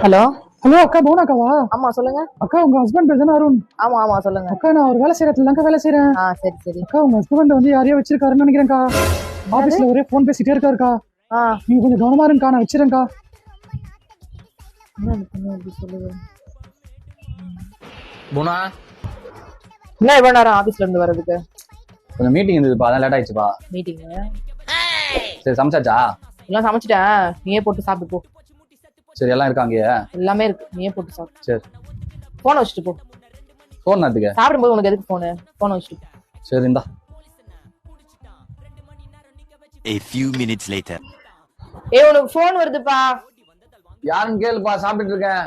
Hello? Hello அக்கா போனா அக்காவா? ஆமா சொல்லுங்க. அக்கா உங்க ஹஸ்பண்ட் பேர் தானே அருண்? ஆமா ஆமா சொல்லுங்க. அக்கா நான் ஒரு வேலை செய்யற இடத்துல வேலை செய்யறேன் ஆ சரி சரி. அக்கா உங்க ஹஸ்பண்ட் வந்து யாரையோ வச்சிருக்காருன்னு நினைக்கிறேன்க்கா. ஆபீஸ்ல ஒரே ஃபோன் பேசிட்டே இருக்காருக்கா. ஆ. நீங்க கொஞ்சம் கவனமா இருங்கக்கா நான் சொல்லுது? குணா என்ன எவ்வளவு நேரம் ஆபீஸ்ல இருந்து வர்றதுக்கு? கொஞ்சம் மீட்டிங் இருந்ததுப்பா அதான் லேட் ஆயிடுச்சுப்பா. மீட்டிங் சரி சமைச்சாச்சா? எல்லாம் சமைச்சிட்டேன். நீயே போட்டு சாப்பிட்டு போ. சரி எல்லாம் இருக்காங்க எல்லாமே இருக்கு. நீயே போட்டு சாப்பிட்டு சரி. போனை வச்சுட்டு போ. ஃபோன் நேரத்துக்கு சாப்பிடும்போது உனக்கு எதுக்கு போனு போனை வச்சுட்டு. சரி இந்தா. A few minutes later. ஏய் உனக்கு போன் வருதுப்பா. யாருன்னு கேளுப்பா சாப்பிட்டுட்டு இருக்கேன்.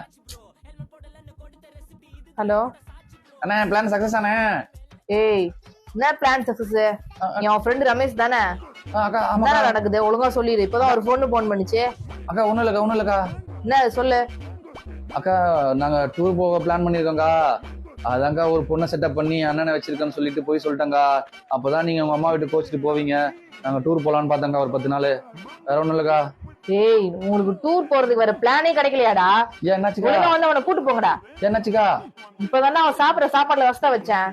ஹலோ அண்ணா பிளான் சக்சஸ் ஆனே ஏய் என்ன பிளான் சக்சஸ் என் ஃப்ரெண்ட் ரமேஷ் தானே? அக்கா என்ன நடக்குது? ஒழுங்கா சொல்லிடு. இப்பதான் ஒரு பொண்ணு போன் பண்ணுச்சு. அக்கா ஒண்ணும் இல்லக்கா ஒண்ணும் இல்லக்கா. என்ன சொல்லு. அக்கா நாங்க டூர் போக பிளான் பண்ணிருக்கோம்க்கா. அதான்க்கா ஒரு பொண்ணை செட்டப் பண்ணி அண்ணனை வச்சிருக்கேன்னு சொல்லிட்டு போய் சொல்லிட்டேங்க அப்பதான் நீங்க உங்க அம்மா வீட்டு கோச்சிட்டு போவீங்க. நாங்க டூர் போலான்னு பார்த்தோங்க ஒரு பத்து நாள். வேற ஒண்ணும் இல்லக்கா. ஏய் உங்களுக்கு டூர் போறதுக்கு வேற பிளானே கிடைக்கலையாடா? என்னாச்சுக்கா? வந்து அவனை கூட்டு போங்கடா. என்னாச்சுக்கா? இப்பதானே அவன் சாப்பிடுற சாப்பாடுல வசதா வச்சேன்.